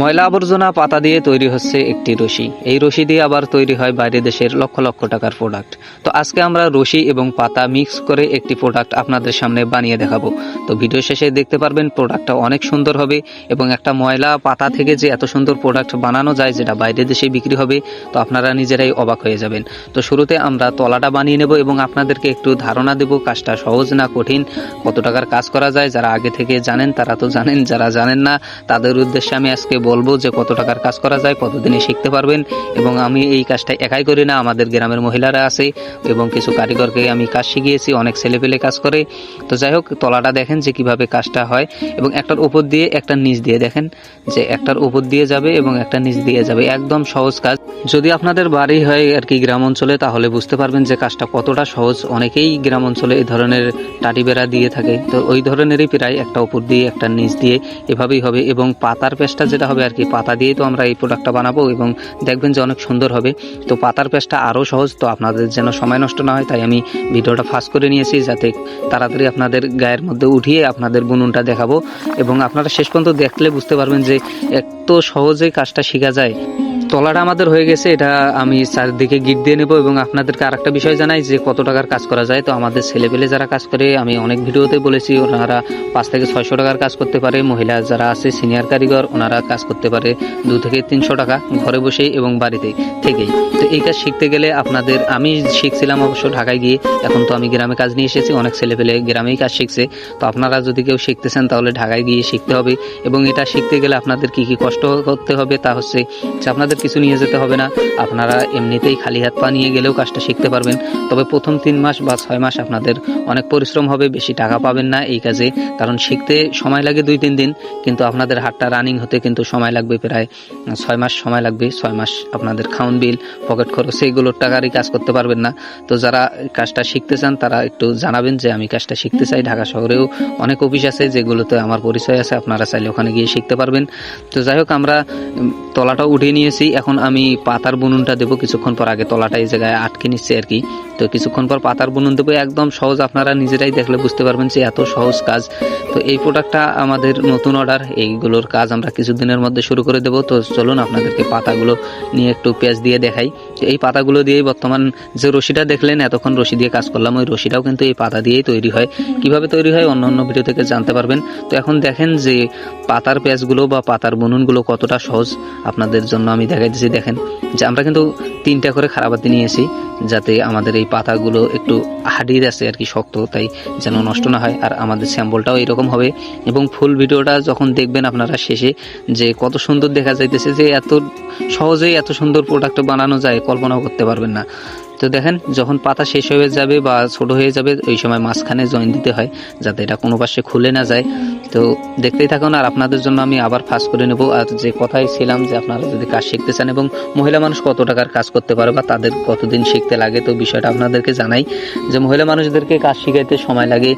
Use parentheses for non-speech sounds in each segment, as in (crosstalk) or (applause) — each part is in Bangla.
ময়লা আবর্জনা পাতা দিয়ে তৈরি হচ্ছে একটি রশি। এই রশি দিয়ে আবার তৈরি হয় বাইরে দেশের লক্ষ লক্ষ টাকার প্রোডাক্ট তো আজকে আমরা রশি এবং পাতা মিক্স করে একটি প্রোডাক্ট আপনাদের সামনে বানিয়ে দেখাবো। তো ভিডিও শেষে দেখতে পারবেন প্রোডাক্টটা অনেক সুন্দর হবে এবং একটা ময়লা পাতা থেকে যে এত সুন্দর প্রোডাক্ট বানানো যায় যেটা বাইরে দেশে বিক্রি হবে, তো আপনারা নিজেরাই অবাক হয়ে যাবেন। তো শুরুতে আমরা তলাটা বানিয়ে নেব এবং আপনাদেরকে একটু ধারণা দেব কাজটা সহজ না কঠিন, কত টাকার কাজ করা যায়, যারা আগে থেকে জানেন তারা তো জানেন, যারা জানেন না, তাদের উদ্দেশ্যে আমি আজকে বলব যে কত টাকার কাজ করা যায়, কতদিনে শিখতে পারবেন এবং আমি এই কাজটা একাই করি না, আমাদের গ্রামের মহিলারা আছে এবং কিছু কারিগরকে আমি কাজ শিখিয়েছি, অনেক ছেলেপেলে কাজ করে। তো যাই হোক, তলাটা দেখেন যে কীভাবে কাজটা হয় এবং একটার উপর দিয়ে একটা নিচ দিয়ে দেখেন যে একটার উপর দিয়ে যাবে এবং একটা নিচ দিয়ে যাবে, একদম সহজ কাজ। যদি আপনাদের বাড়ি হয় আর কি গ্রাম অঞ্চলে, তাহলে বুঝতে পারবেন যে কাজটা কতটা সহজ। অনেকেই গ্রাম অঞ্চলে এই ধরনের টাটি বেড়া দিয়ে থাকে, তো ওই ধরনেরই প্রায় একটা উপর দিয়ে, একটা নিচ দিয়ে এভাবেই হবে এবং পাতার পেস্টটা যেটা হবে আর কি। পাতা দিয়েই তো আমরা এই প্রোডাক্টটা বানাবো এবং দেখবেন যে অনেক সুন্দর হবে। তো পাতার পেস্টটা আরও সহজ, তো আপনাদের যেন সময় নষ্ট না হয়, তাই আমি ভিডিওটা ফাস্ট করে নিয়েছি যাতে তাড়াতাড়ি আপনাদের গায়ের মধ্যে উঠিয়ে আপনাদের বুনুনটা দেখাবো। এবং আপনারা শেষ পর্যন্ত দেখলে বুঝতে পারবেন যে এত সহজেই কাজটা শেখা যায়। তলাটা আমাদের হয়ে গেছে, এটা আমি চারদিকে গিট দিয়ে নেব এবং আপনাদেরকে আর একটা বিষয় জানাই যে কত টাকার কাজ করা যায়। তো আমাদের ছেলেপেলে যারা কাজ করে, আমি অনেক ভিডিওতে বলেছি, ওনারা পাঁচ থেকে ছয়শো টাকার কাজ করতে পারে। মহিলা যারা আছে, সিনিয়র কারিগর, ওনারা কাজ করতে পারে দু থেকে তিনশো টাকা ঘরে বসেই এবং বাড়িতে থেকেই। তো এই কাজ শিখতে গেলে আপনাদের, আমি শিখছিলাম অবশ্য ঢাকায় গিয়ে, এখন তো আমি গ্রামে কাজ নিয়ে এসেছি, অনেক ছেলেপেলে গ্রামেই কাজ শিখছে। তো আপনারা যদি কেউ শিখতেছেন, তাহলে ঢাকায় গিয়ে শিখতে হবে এবং এটা শিখতে গেলে আপনাদের কি কি কষ্ট করতে হবে তা হচ্ছে যে আপনাদের কিছু নিয়ে যেতে হবে না। আপনারা এমনিতেই খালি হাত পা নিয়ে গেলেও কাজটা শিখতে পারবেন। তবে প্রথম তিন মাস বা ছয় মাস আপনাদের অনেক পরিশ্রম হবে, বেশি টাকা পাবেন না এই কাজে। কারণ শিখতে সময় লাগে দুই, তিন দিন, কিন্তু আপনাদের হাতটা রানিং হতে কিন্তু সময় লাগবে প্রায় ছয় মাস সময় লাগবে। ছয় মাস আপনাদের খাউন বিল, পকেট খরচ সেইগুলোর টাকারই কাজ করতে পারবেন না। তো যারা কাজটা শিখতে চান, তারা একটু জানাবেন যে আমি কাজটা শিখতে চাই। ঢাকা শহরেও অনেক অফিস আছে, যেগুলোতে আমার পরিচয় আছে, আপনারা চাইলে ওখানে গিয়ে শিখতে পারবেন। তো যাই হোক, আমরা তলাটাও উঠিয়ে নিয়েছি। এখন আমি পাতার বুনুনটা দেবো, কিছুক্ষণ পর আগে তলাটা এই জায়গায় আটকে নিচ্ছে আর কি। তো কিছুক্ষণ পর পাতার বুনুন দেবো, একদম সহজ, আপনারা নিজেরাই দেখলে বুঝতে পারবেন যে এত সহজ কাজ। তো এই প্রোডাক্টটা আমাদের নতুন অর্ডার এইগুলোর কাজ আমরা কিছুদিনের মধ্যে শুরু করে দেবো। তো চলুন আপনাদেরকে পাতাগুলো নিয়ে একটু পেঁয়াজ দিয়ে দেখাই। এই পাতাগুলো দিয়েই বর্তমান যে রশিটা দেখলেন, এতক্ষণ রশি দিয়ে কাজ করলাম, ওই রশিটাও কিন্তু এই পাতা দিয়েই তৈরি হয়। কীভাবে তৈরি হয় অন্য অন্য ভিডিও থেকে জানতে পারবেন। তো এখন দেখেন যে পাতার পেঁয়াজগুলো বা পাতার বুনুনগুলো কতটা সহজ আপনাদের জন্য আমি দেখাই দিচ্ছি দেখেন যে আমরা কিন্তু তিনটা করে খারাপাতি নিয়েছি, যাতে আমাদের এই পাতাগুলো একটু হাডির আছে আর কি, শক্ত, তাই যেন নষ্ট না হয়। আর আমাদের স্যাম্পলটাও এরকম হবে। এবং ফুল ভিডিওটা যখন দেখবেন আপনারা শেষে, যে কত সুন্দর দেখা যাইতেছে যে এত সহজেই এত সুন্দর প্রোডাক্ট বানানো যায় কল্পনাও করতে পারবেন না। তো দেখেন, যখন পাতা শেষ হয়ে যাবে বা ছোট হয়ে যাবে, ওই সময় মাঝখানে জয়েন দিতে হয়, যাতে এটা কোনো পাশে খুলে না যায়। তো দেখতেই থাকুন, আর আপনাদের জন্য আমি আবার ফাঁস করে নেব। আর যে কথাই ছিলাম যে আপনারা যদি কাজ শিখতে চান এবং মহিলা মানুষ কত টাকার কাজ করতে পারে বা তাদের কতদিন শিখতে লাগে, তো বিষয়টা আপনাদেরকে জানাই যে মহিলা মানুষদেরকে কাজ শিখাইতে সময় লাগে,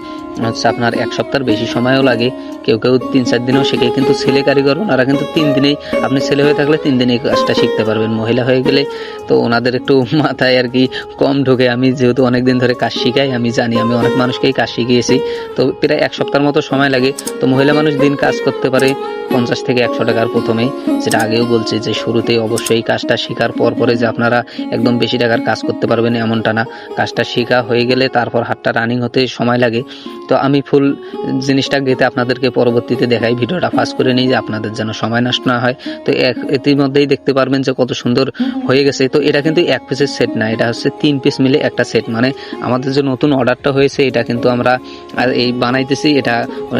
হচ্ছে আপনার এক সপ্তাহের বেশি সময়ও লাগে। কেউ কেউ তিন চার দিনও শেখে, কিন্তু ছেলে কারিগর, ওনারা কিন্তু তিন দিনেই, আপনি ছেলে হয়ে থাকলে তিন দিনেই কাজটা শিখতে পারবেন। মহিলা হয়ে গেলে তো ওনাদের একটু (laughs) মাথায় আর কি কম ঢোকে। আমি যেহেতু অনেক দিন ধরে কাজ শিখাই, আমি জানি, আমি অনেক মানুষকেই কাজ শিখিয়েছি। তো প্রায় এক সপ্তাহের মতো সময় লাগে। তো মহিলা মানুষ দিন কাজ করতে পারে পঞ্চাশ থেকে একশো টাকার প্রথমেই যেটা আগেও বলছি যে শুরুতে অবশ্যই কাজটা শেখার পর পরে যে আপনারা একদম বেশি টাকার কাজ করতে পারবেন এমনটা না। কাজটা শেখা হয়ে গেলে তারপর হাতটা রানিং হতে সময় লাগে। তো আমি ফুল জিনিসটা গেতে আপনাদেরকে পরবর্তীতে দেখাই। ভিডিওটা ফাস্ট করে নিই যে আপনাদের যেন সময় নষ্ট না হয়। তো এক, ইতিমধ্যেই দেখতে পারবেন যে কত সুন্দর হয়ে গেছে। তো এটা কিন্তু এক পিসের সেট না, এটা হচ্ছে তিন পিস মিলে একটা সেট মানে আমাদের যে নতুন অর্ডারটা হয়েছে, এটা কিন্তু আমরা এই বানাইতেছি, এটা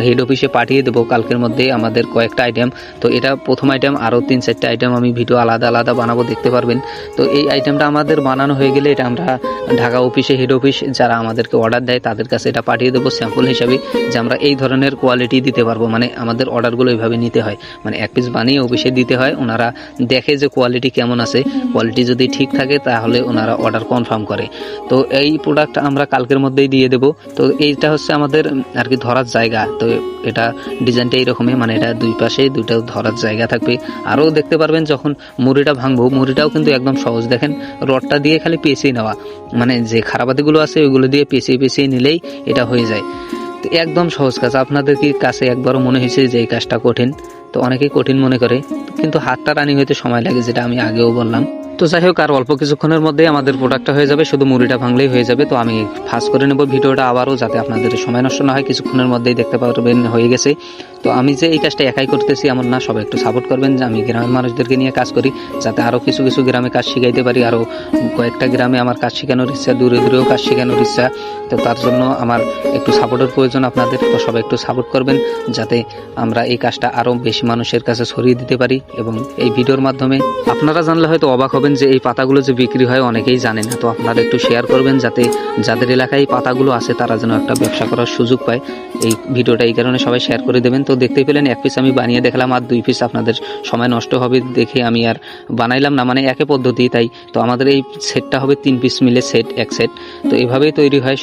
হেড অফিসে পাঠিয়ে দেবো। কালকের মধ্যেই আমাদের কয়েকটা আইটেম তো এটা প্রথম আইটেম আরও তিন, চারটে আইটেম আমি ভিডিও আলাদা আলাদা বানাবো, দেখতে পারবেন। তো এই আইটেমটা আমাদের বানানো হয়ে গেলে এটা আমরা ঢাকা অফিসে হেড অফিস যারা আমাদেরকে অর্ডার দেয়, তাদের কাছে এটা পাঠিয়ে দেবো স্যাম্পল হিসাবে, যে আমরা এই ধরনের কোয়ালিটি দিতে পারব। মানে আমাদের অর্ডারগুলো এইভাবে নিতে হয়। মানে এক পিস বানিয়ে অফিসে দিতে হয়, ওনারা দেখে যে কোয়ালিটি কেমন আছে। কোয়ালিটি যদি ঠিক থাকে, তাহলে ওনারা অর্ডার কনফার্ম করে। তো এই প্রোডাক্ট আমরা কালকের মধ্যেই দিয়ে দেবো। তো এইটা হচ্ছে আমাদের আর কি ধরার জায়গা। তো এটা ডিজাইনটা এইরকমই মানে এটা দুই পাশে দুইটা ধরার জায়গা থাকবে। আরও দেখতে পারবেন যখন মুড়িটা ভাঙবো, মুড়িটাও কিন্তু একদম সহজ। দেখেন রডটা দিয়ে খালি পেঁচিয়ে নেওয়া। মানে যে খারাপাতিগুলো আছে, ওইগুলো দিয়ে পেঁচিয়ে পেঁচিয়ে নিলেই এটা হয়ে যায়। একদম সহজ কাজ। আপনাদের কি কাছে একবারও মনে হয়েছে যে এই কাজটা কঠিন? তো অনেকেই কঠিন মনে করে, কিন্তু হাতটা রানিং হইতে সময় লাগে যেটা আমি আগেও বললাম। তো যাই হোক, আর অল্প কিছুক্ষণের মধ্যেই আমাদের প্রোডাক্টটা হয়ে যাবে, শুধু মুড়িটা ভাঙলেই হয়ে যাবে। তো আমি ফাস্ট করে নেব ভিডিওটা আবারও, যাতে আপনাদের সময় নষ্ট না হয়, কিছুক্ষণের মধ্যেই দেখতে পারবেন হয়ে গেছে। তো আমি যে এই কাজটা একাই করতেছি, এমন না, সবাই একটু সাপোর্ট করবেন, যে আমি গ্রামের মানুষদেরকে নিয়ে কাজ করি, যাতে আরও কিছু কিছু গ্রামে কাজ শিখাইতে পারি আরও কয়েকটা গ্রামে আমার কাজ শেখানোর ইচ্ছা, দূরে দূরেও কাজ শেখানোর ইচ্ছা। তো তার জন্য আমার একটু সাপোর্টের প্রয়োজন আপনাদের, তো সবাই একটু সাপোর্ট করবেন, যাতে আমরা এই কাজটা আরও বেশি মানুষের কাছে ছড়িয়ে দিতে পারি এবং এই ভিডিওর মাধ্যমে আপনারা জানলে হয়তো অবাক হবেন যে এই পাতাগুলো যে বিক্রি হয় অনেকেই জানে না। তো আপনারা একটু শেয়ার করবেন যাতে যাদের এলাকায় এই পাতাগুলো আছে, তারা যেন একটা ব্যবসা করার সুযোগ পায়। এই ভিডিওটা এই কারণে সবাই শেয়ার করে দেবেন। তো দেখতে পেলেন এক পিস আমি বানিয়ে দেখলাম আর দুই পিস আপনাদের সময় নষ্ট হবে দেখে আমি আর বানাইলাম না মানে একে পদ্ধতি তাই। তো আমাদের এই সেটটা হবে তিন পিস মিলে সেট এক সেট তো এইভাবেই তৈরি হয়।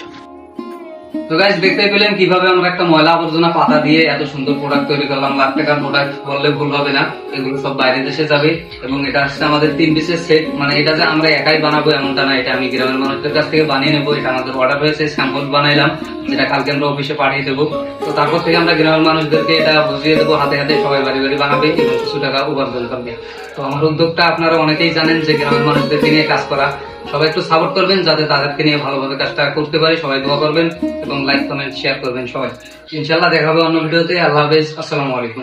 তো গাইজ দেখতে পেলেন কীভাবে আমরা একটা ময়লা আবর্জনা পাতা দিয়ে এত সুন্দর প্রোডাক্ট তৈরি করলাম। লাখ টাকার প্রোডাক্ট বললে ভুল হবে না। এগুলো সব বাইরে দেশে যাবে এবং এটা আসছে আমাদের তিন পিসের সেট মানে এটা যে আমরা একাই বানাবো এমনটা না, এটা আমি গ্রামের মানুষদের কাছ থেকে বানিয়ে নেব। এটা আমাদের অর্ডার হয়েছে স্যাম্পল বানাইলাম, যেটা কালকে আমরা অফিসে পাঠিয়ে দেবো। তো তারপর থেকে আমরা গ্রামের মানুষদেরকে এটা বুঝিয়ে দেবো, হাতে হাতে সবাই বাড়ি বাড়ি বানাবে এবং কিছু টাকা উপার্জন করবে। তো আমার উদ্যোগটা আপনারা অনেকেই জানেন যে গ্রামের মানুষদেরকে নিয়ে কাজ করা। সবাই একটু সাপোর্ট করবেন, যাতে তাদেরকে নিয়ে ভালোভাবে কাজটা করতে পারি। সবাই দোয়া করবেন এবং লাইক কমেন্ট শেয়ার করবেন সবাই। ইনশাল্লাহ দেখা হবে অন্য ভিডিওতে। আল্লাহ হাফেজ। আসসালামু আলাইকুম।